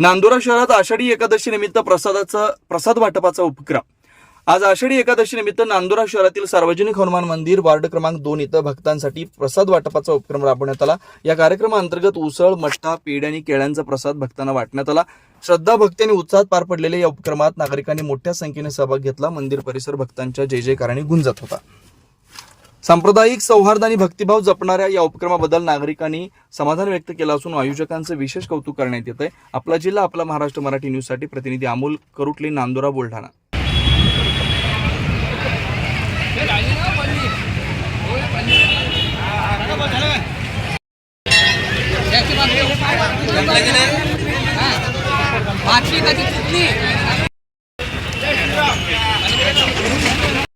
नांदुरा शहरात आषाढी एकादशी निमित्त प्रसादाचा प्रसाद वाटपाचा उपक्रम. आज आषाढी एकादशी निमित्त नांदुरा शहरातील सार्वजनिक हनुमान मंदिर वार्ड क्रमांक दोन इथं भक्तांसाठी प्रसाद वाटपाचा उपक्रम राबवण्यात आला. या कार्यक्रमाअंतर्गत उसळ मठ्ठा पेड आणि केळ्यांचा प्रसाद भक्तांना वाटण्यात आला. श्रद्धा भक्ती आणि उत्साहात पार पडलेल्या या उपक्रमात नागरिकांनी मोठ्या संख्येने सहभाग घेतला. मंदिर परिसर भक्तांच्या जय जयकाराने गुंजत होता. सांप्रदायिक सौहार्द आणि भक्तिभाव जपणाऱ्या या उपक्रमाबद्दल नागरिकांनी समाधान व्यक्त केलं असून आयोजकांचं विशेष कौतुक करण्यात येत आहे आपला जिल्हा आपला महाराष्ट्र मराठी न्यूजसाठी प्रतिनिधी अमोल करुटले नांदुरा बुलढाणा. पाचवी कधी चुकली